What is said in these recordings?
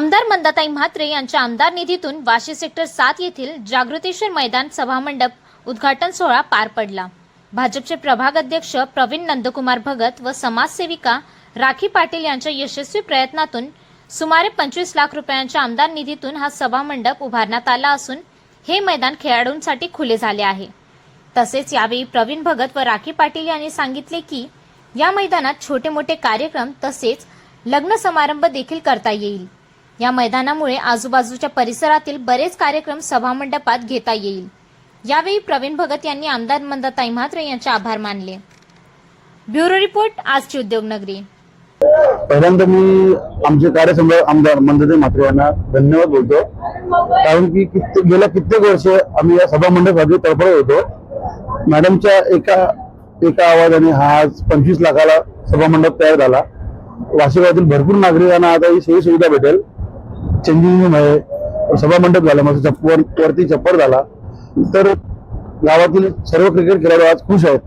आमदार मंदाताई म्हात्रे यांच्या आमदार निधीतून वाशी सेक्टर सात येथील जागृतेश्वर मैदान सभामंडप उद्घाटन सोहळा पार पडला. भाजपचे प्रभाग अध्यक्ष प्रवीण नंदकुमार भगत व समाजसेविका राखी पाटील यांच्या यशस्वी प्रयत्नातून सुमारे पंचवीस लाख रुपयांच्या आमदार निधीतून हा सभामंडप उभारण्यात आला असून हे मैदान खेळाडूंसाठी खुले झाले आहे. तसेच यावेळी प्रवीण भगत व राखी पाटील यांनी सांगितले की या मैदानात छोटे मोठे कार्यक्रम तसेच लग्न समारंभ देखील करता येईल. या मैदानामुळे आजूबाजूच्या परिसरातील बरेच कार्यक्रम सभामंडपात घेता येईल. यावेळी प्रवीण भगत यांनी आमदार मंदाताई म्हात्रे यांचे आभार मानले. ब्युरो रिपोर्ट आजची उद्योगनगरी पहिल्यांदा मी आमचे कार्यसंघ आमदार मंदते म्हात्रे यांना धन्यवाद बोलतो. कारण की कित्येक गेल्या कित्येक वर्ष आम्ही या सभा मंडपासाठी होतो. मॅडमच्या एका एका आवाजाने हा आज पंचवीस लाखाला सभामंडप तयार झाला. वाशिकातील भरपूर नागरिकांना आता ही सोयी सुविधा भेटेल. चेंजिंग रूम आहे. सभा मंडप झाला माझं चप्पर वरती चप्पर झाला. तर गावातील सर्व क्रिकेट खेळाडू आज खुश आहेत.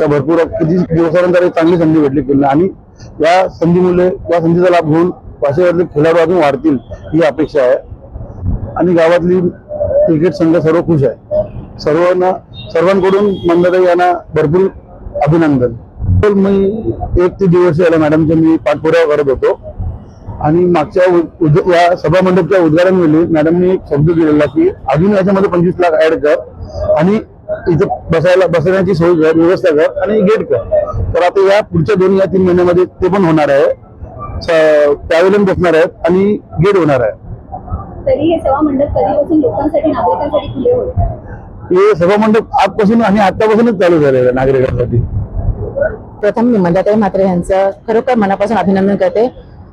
तर भरपूर किती दिवसानंतर एक चांगली संधी भेटली त्यांना आणि या संधीमुळे या संधीचा लाभ घेऊन वाशिगावातले खेळाडू अजून वाढतील ही अपेक्षा आहे. आणि गावातली क्रिकेट संघ सर्व खुश आहे. सर्वांना सर्वांकडून मंदाताई यांना भरपूर अभिनंदन. तर मी एक ते दिवस याला मॅडमचे मी पाठपुरावा करत होतो. आणि मागच्या या सभा मंडपच्या उद्घाटन वेळी मॅडमनी एक शब्द दिलेला की अजून याच्यामध्ये पंचवीस लाख ऍड कर आणि इथं बसायला बसण्याची सोय कर व्यवस्था कर आणि गेट कर. तर आता या पुढच्या दोन या तीन महिन्यामध्ये ते पण होणार आहे. पॅव्हलियन बसणार आहेत आणि गेट होणार आहे. तरी हे सभा मंडप कधीपासून लोकांसाठी नागरिकांसाठी खुले होईल? हे सभा मंडप आजपासून आणि आतापासूनच चालू झालेलं आहे नागरिकांसाठी. प्रथम मी मंदाताई म्हात्रे यांचं खरोखर मनापासून अभिनंदन करते.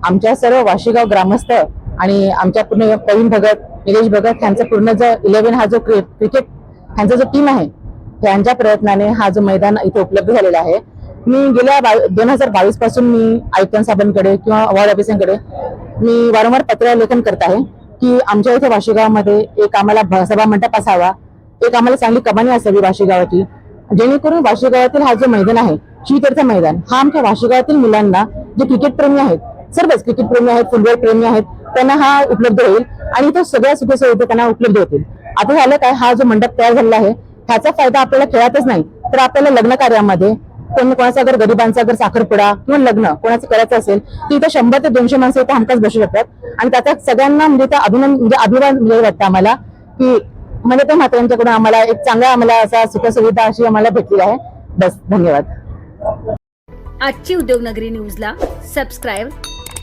आमच्या सर्व वाशीगाव ग्रामस्थ आणि आमच्या पूर्ण प्रवीण भगत निलेश भगत यांचा पूर्ण जो इलेव्हन हा जो क्रिकेट ह्यांचा जो टीम आहे त्यांच्या प्रयत्नाने हा जो मैदान इथे उपलब्ध झालेला आहे. मी गेल्या दोन हजार बावीसपासून मी आयुक्त साहेबांकडे किंवा वॉर्ड ऑफिसांकडे मी वारंवार पत्र लेखन करत आहे की आमच्या इथे वाशीगावमध्ये एक आम्हाला सभा मंडप असावा एक आम्हाला चांगली कमानी असावी वाशीगावाची. जेणेकरून वाशीगावातील हा जो मैदान आहे श्रीतीर्थ मैदान हा आमच्या वाशीगावातील मुलांना जे क्रिकेट प्रेमी आहेत सर्वच क्रिकेट प्रेमी आहेत फुटबॉल प्रेमी आहेत त्यांना हा उपलब्ध होईल आणि तो सगळ्या सुखसुविधा त्यांना उपलब्ध होतील. आता झालं काय? हा जो मंडप तयार झालेला आहे ह्याचा फायदा आपल्याला खेळातच नाही. तर आपल्याला लग्न कार्यामध्ये कोणी कोणाचा अगर गरिबांचा अगर साखरपुडा किंवा लग्न कोणाचं करायचं असेल तर इथं शंभर ते दोनशे माणसं इथं हमखास बसू शकतात. आणि त्याचा सगळ्यांना म्हणजे त्या अभिनंदन म्हणजे अभिमान वाटतं आम्हाला की म्हणजे ते म्हाताऱ्यांच्याकडून आम्हाला एक चांगला आम्हाला असा सुखसुविधा अशी आम्हाला भेटली आहे. बस धन्यवाद. आजची उद्योगनगरी न्यूजला सबस्क्राईब